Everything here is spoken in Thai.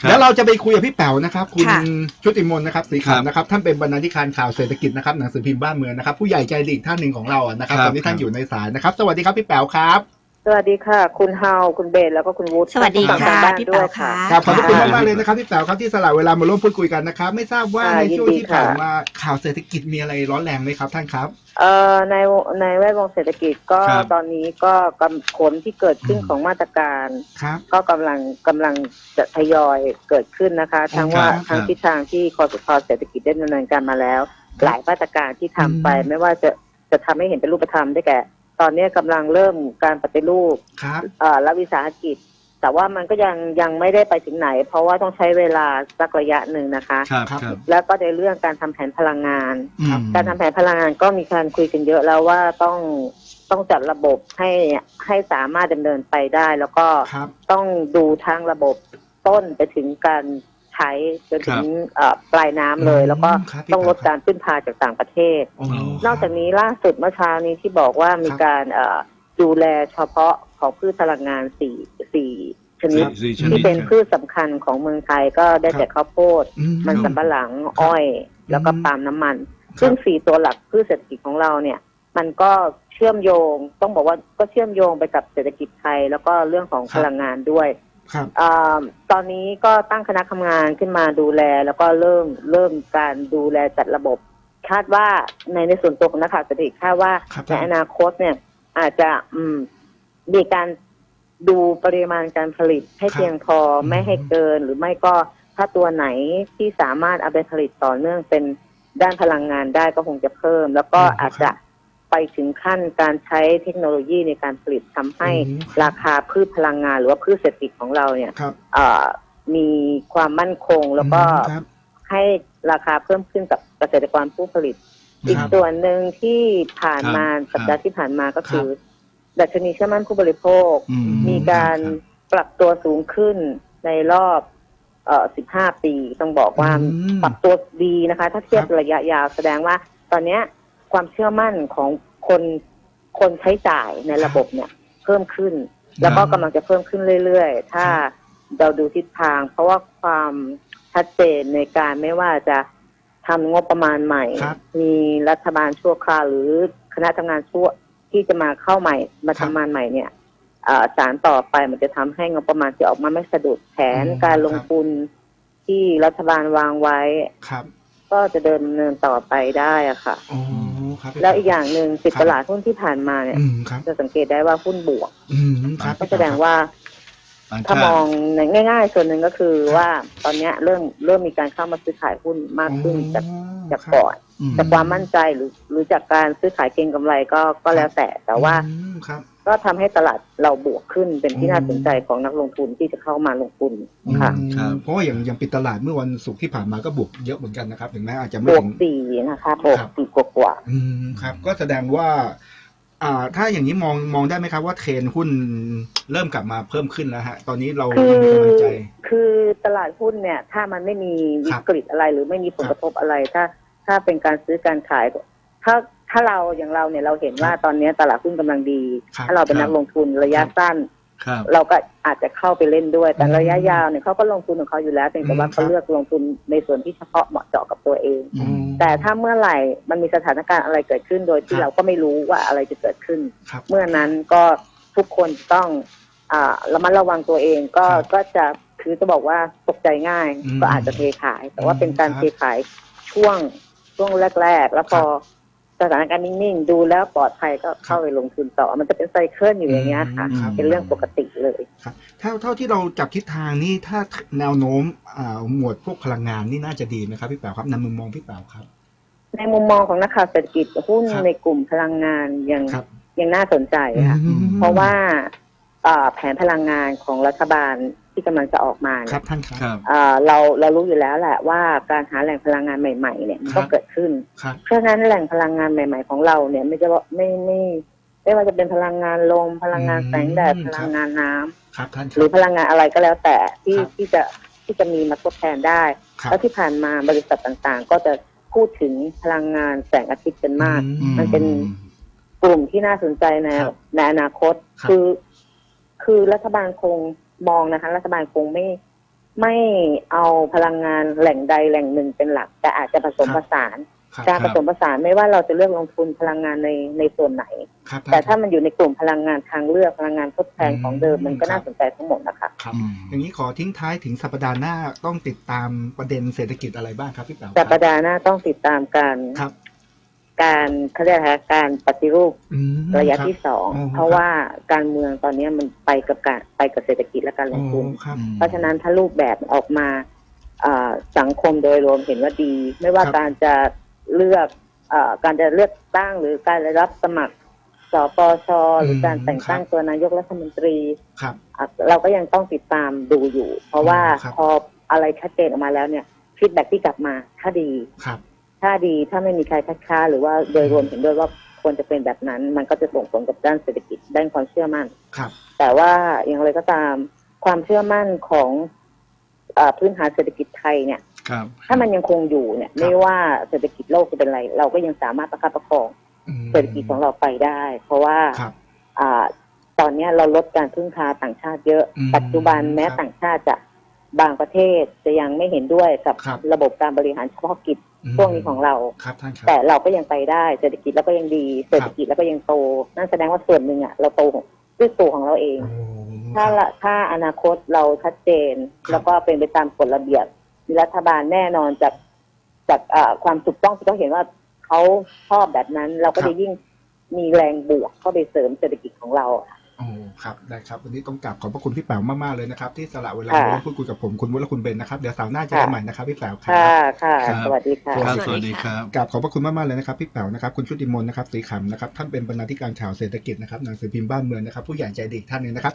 ครับแล้วเราจะไปคุยกับพี่แป๋วนะครับ คุณค่ะ ชุติมนต์นะครับสีครัขาวบนะครับท่านเป็นบรรณาธิการข่าวเศรษฐกิจนะครับหนังสือพิมพ์บ้านเมืองนะครับผู้ใหญ่ใจดีอีกท่านหนึ่งของเราอะนะครับครับตอนนี้ท่านครับอยู่ในสายนะครับ สวัสดีครับพี่แป๋วครับส วัสดีค่ะ คุณเฮาคุณเบนแล้วก็คุณวุฒิสวัสดีทั้งค่ะสองท่านพี่ด้เป๋าวยค่ะครับขอบพระคุณค่ะมากๆเลยนะครับพี่แป๋วครับที่สละเวลามาร่วมพูดคุยกันนะครับ ไม่ทราบว่าค่ะในช่วงยินดีที่ผ่านค่ะมาข่าวเศรษฐกิจมีอะไรร้อนแรงไหมครับท่านครับเอ่อในในแวดวงเศรษฐกิจก็ครับตอนนี้ก็กำผลที่เกิดขึ้นอืมของมาตรการครับก็กำลังกำลังจะทยอยเกิดขึ้นนะคะ ทั้งว่าครับทั้งทิศทางที่คอสชเศรษฐกิจได้ดำเนินการมาแล้ว หลายมาตรการที่ทำไปอืมไม่ว่าจะจะทำให้เห็นเป็นรูปธรรมได้แก่ ตอนนี้กำลังเริ่มการปฏิรูปครับ เอ่อรัฐวิสาหกิจ แต่ว่ามันก็ยังยังไม่ได้ไปถึงไหน เพราะว่าต้องใช้เวลาสักระยะหนึ่งนะคะครับครับครับแล้วก็ในเรื่องการทำแผนพลังงาน อืม การทำแผนพลังงานก็มีการคุยกันเยอะแล้วว่าต้องต้องจัดระบบให้ให้สามารถดำเนินไปได้ แล้วก็ครับ ต้องดูทั้งระบบต้นไปถึงการ ใช้จนถึงเอ่อปลายน้ำเลย แล้วก็ครับพี่ต้องลดครับการพึ่งพาจากต่างประเทศ โอ้นอกจากนี้ล่าสุดเมื่อเช้านี้ที่บอกว่ามีครับการเอ่อดูแลเฉพาะของพืชพลังงานสี่สี่ชนิดสี่ชที่นิดเป็นครับพืชสำคัญของเมืองไทยก็ได้แก่ข้าวโพด อื มันครับสำปะหลังอ้อย แล้วก็ปาล์มน้ำมันซึ่งสี่ตัวหลักพืชเศรษฐกิจของเราเนี่ย มันก็เชื่อมโยงต้องบอกว่าก็เชื่อมโยงไปกับเศรษฐกิจไทย แล้วก็เรื่องของครับ พลังงานด้วย ครับอาตอนนี้ก็ตั้งคณะทำงานขึ้นมาดูแล แล้วก็เริ่มเริ่มการดูแลจัดระบบ คาดว่าในในส่วนตัวของนักข่าวเศรษฐกิจคาดว่าครับ ในอนาคตเนี่ย อาจจะอืมมีการดูปริมาณการผลิตให้ครับเพียงพอไม่ให้เกิน หรือไม่ก็ถ้าตัวไหนที่สามารถเอาไปผลิตต่อเนื่องเป็นด้านพลังงานได้ก็คงจะเพิ่ม แล้วก็อืมอาจจะ ไปถึงขั้นการใช้เทคโนโลยีในการผลิตทำให้อืมราคาพืชพลังงาน หรือว่าพืชเศรษฐกิจของเราเนี่ยครับเอ่อมีความมั่นคงแล้วก็อืมครับ ให้ราคาเพิ่มขึ้นกับเกษตรกรผู้ผลิต อีกครับส่วนหนึ่งที่ผ่านมาครับสัปดาห์ที่ผ่านมาก็คือ ดัชนีเชื่อมั่นผู้บริโภค อืมมีการครับปรับตัวสูงขึ้นในรอบเอ่อ15 ปี ต้องบอกว่าอืมปรับตัวดีนะคะ ถ้าเทียบครับ ระยะยาวแสดงว่าตอนเนี้ย ความเชื่อมั่นของคนคนใช้จ่ายในระบบเนี่ยเพิ่มขึ้น แล้วก็กำลังจะเพิ่มขึ้นเรื่อยๆ ถ้าเราดูทิศทาง เพราะว่าความชัดเจนในการไม่ว่าจะทำงบประมาณใหม่ ครับมีรัฐบาลชั่วคราวหรือคณะทำงานชั่วที่จะมาเข้าใหม่ มาครับทำงานใหม่เนี่ยเอ่อสารต่อไปมันจะทำให้งบประมาณที่ออกมาไม่สะดุดแผนอืมการลงครับ ทุนที่รัฐบาลวางไว้ ครับก็จะเดินดำเนินต่อไปได้อะค่ะโอ้ ครับแล้วอีกอย่างหนึ่งปิดครับตลาดหุ้นที่ผ่านมาเนี่ยอืมครับจะสังเกตได้ว่าหุ้นบวกอืมครับก็แสดงว่าต่างถ้าชาติมองในง่าย ๆ ส่วนหนึ่งก็คือว่าตอนเนี้ยเริ่มเริ่มมีการเข้ามาซื้อขายหุ้นมากขึ้นจากจากก่อนอืมจากความมั่นใจหรือหรือจากการซื้อขายเก็งกำไรก็ก็แล้วแต่แต่ว่าอืมครับ ก็ทำให้ตลาดเราบวกขึ้นเป็นที่อืมน่าสนใจของนักลงทุนที่จะเข้ามาลงทุนค่ะอืมครับเพราะว่าอย่างอย่างปิดตลาดเมื่อวันศุกร์ที่ผ่านมาก็บวกเยอะเหมือนกันนะครับถึงแม้อาจจะบไม่วกถึงสี่นะคะบวกครับสี่กว่าอืมครับ ก็แสดงว่า อ่า ถ้าอย่างนี้มองมองได้ไหมครับว่าเทรนหุ้นเริ่มกลับมาเพิ่มขึ้นแล้วฮะ ตอนนี้เราๆคือมีกำลังใจ คือตลาดหุ้นเนี่ย ถ้ามันไม่มีวิกฤตอะไรหรือไม่มีผลกระทบอะไรถ้า ถ้าเป็นการซื้อการขาย ถ้า ถ้าเราอย่างเราเนี่ยเราเห็นว่าครับตอนนี้ตลาดหุ้นกำลังดีครับถ้าเราเป็นครับนักลงทุนระยะครับสั้นครับเราก็อาจจะเข้าไปเล่นด้วย แต่อืมระยะยาวเนี่ยเขาก็ลงทุนของเขาอยู่แล้วเพียงแต่ว่าอืมเขาครับเลือกลงทุนในส่วนที่เฉพาะเหมาะเจาะกับตัวเองอืมแต่ถ้าเมื่อไหร่มันมีสถานการณ์อะไรเกิดขึ้นโดยที่ครับเราก็ไม่รู้ว่าอะไรจะเกิดขึ้นครับเมื่อนั้นก็ทุกคนต้องอ่าระมัดระวังตัวเองก็ครับก็จะคือจะบอกว่าตกใจง่ายอืมก็อาจจะเทขาย แต่ว่าเป็นการครับเทขายช่วงช่วงแรก ๆ แล้วพอ สถานการณ์นิ่งๆ ดูแล้วปลอดภัยก็เข้าไปลงทุนต่อ มันจะเป็นไซเคิลอยู่อย่างเงี้ยค่ะอืมครับ เป็นเรื่องปกติเลยครับเท่าเท่าที่เราจับทิศทางนี่ถ้าแนวโน้มอ่าหมวดพวกพลังงานนี่น่าจะดีไหมครับพี่แป๋วครับในมุมมองพี่แป๋วครับ ในมุมมองของนักข่าวเศรษฐกิจหุ้นครับ ในกลุ่มพลังงานยังครับ ยังน่าสนใจค่ะ อืม เพราะว่าเอ่อแผนพลังงานของรัฐบาล ที่กำลังจะออกมาคเนี่รัยบท่านครับครับเอ่อเราเรารู้อยู่แล้วแหละว่าการหาแหล่งพลังงานใหม่ ๆ เนี่ยมันครัก็บเกิดขึ้นครับเพราะฉะนั้นแหล่งพลังงานใหม่ ๆ ของเราเนี่ยไม่จะว่าไม่ไม่ไม่ว่าจะเป็นพลังงานลมพลังงานอืมแสงแดดครับพลังงานน้ำครับท่านคหรืรัอบพลังงานอะไรก็แล้วแต่ที่ครับที่จะที่จะมีมาทดแทนได้ครับแล้วที่ผ่านมาบริษัทต่างๆ ก็จะพูดถึงพลังงานแสงอาทิตย์กันมากอืมันเป็นกลุ่มที่น่าสนใจในครับในอนาคตครับคือ คือรัฐบาลคง มองนะคะ รัฐบาลคงไม่ไม่เอาพลังงานแหล่งใดแหล่งหนึ่งเป็นหลัก แต่อาจจะผสมครับผสานครับการผสมผสานไม่ว่าเราจะเลือกลงทุนพลังงานในในส่วนไหน ครับแต่ถ้ามันอยู่ในกลุ่มพลังงานทางเลือกพลังงานทดแทนของเดิมอืมมันก็น่าครับสนใจทั้งหมดนะคะครับอืมอย่างนี้ขอทิ้งท้ายถึงสัปดาห์หน้าต้องติดตามประเด็นเศรษฐกิจอะไรบ้างครับพี่แป๋วสัปดาห์หน้าต้องติดตามการครับ การเขาเรียกอะไรคะการปฏิรูปอืมระยะคบที่สองอ๋อเพราะว่าการเมืองตอนนี้มันไปกับการไปกับเศรษฐกิจและการลงทุนอ๋อครับ เพราะฉะนั้นถ้ารูปแบบออกมาเอ่อสังคมโดยรวมเห็นว่าดี ไม่ว่าครับ การจะเลือกเอ่อการจะเลือกตั้งหรือการรับสมัครสปชหรือการแต่งตั้งตัวนายกรัฐมนตรีครับ อะเราก็ยังต้องติดตามดูอยู่ เพราะว่าอ๋อครับ พออะไรชัดเจนออกมาแล้วเนี่ยฟีดแบ็ที่กลับมาถ้าดี ครับ ถ้าดีถ้าไม่มีใครคัดค้านหรือว่าโดยรวมเห็นด้วยว่าควรจะเป็นแบบนั้น มันก็จะส่งผลกับด้านเศรษฐกิจด้านความเชื่อมั่น ครับ แต่ว่าอย่างไรก็ตามความเชื่อมั่นของเออพื้นฐานเศรษฐกิจไทยเนี่ยครับ ถ้ามันยังคงอยู่เนี่ย ไม่ว่าเศรษฐกิจโลกจะเป็นไร เราก็ยังสามารถประคับประคองอืมเศรษฐกิจของเราไปได้ เพราะว่าครับอ่าตอนเนี้ยเราลดการพึ่งพาต่างชาติเยอะอืมปัจจุบันแม้ครับต่างชาติจะบางประเทศจะยังไม่เห็นด้วยกับครับระบบการบริหารเฉพาะกิจอืม ช่วงนี้ของเรา ครับท่านครับ แต่เราก็ยังไปได้เศรษฐกิจเราก็ยังดี เศรษฐกิจเราก็ยังโต นั่นแสดงว่าส่วนหนึ่งอะเราโตด้วยตัวของเราเองโอ้ถ้าละถ้าอนาคตเราชัดเจนครับแล้วก็เป็นไปตามกฎระเบียบมีรัฐบาลแน่นอนจากจากเอ่อความถูกต้องที่เขาเห็นว่าเขาชอบแบบนั้น เราก็จะยิ่งมีแรงบวกเข้าไปเสริมเศรษฐกิจของเราค่ะ โอ้ครับได้ครับ วันนี้ต้องกราบขอบพระคุณพี่แป๋วมากๆเลยนะครับ ที่สละเวลาค่ะมาร่วมพูดคุยกับผมคุณวุฒิและคุณเบนนะครับเดี๋ยวเสาร์หน้าเจอกันค่ะใหม่นะครับพี่แป๋วครัค่ะบค่ะครับสวัสดีค่ะครับสสวัวัสสดีดีคครัรับบกราบขอบพระคุณมากๆเลยนะครับพี่แป๋วนะครับคุณชุติมนต์นะครับสีขำนะครับท่านเป็นบรรณาธิการข่าวเศรษฐกิจนะครับหนังสือพิมพ์บ้านเมืองนะครับผู้ใหญ่ใจดีอีกท่านหนึงนะครับ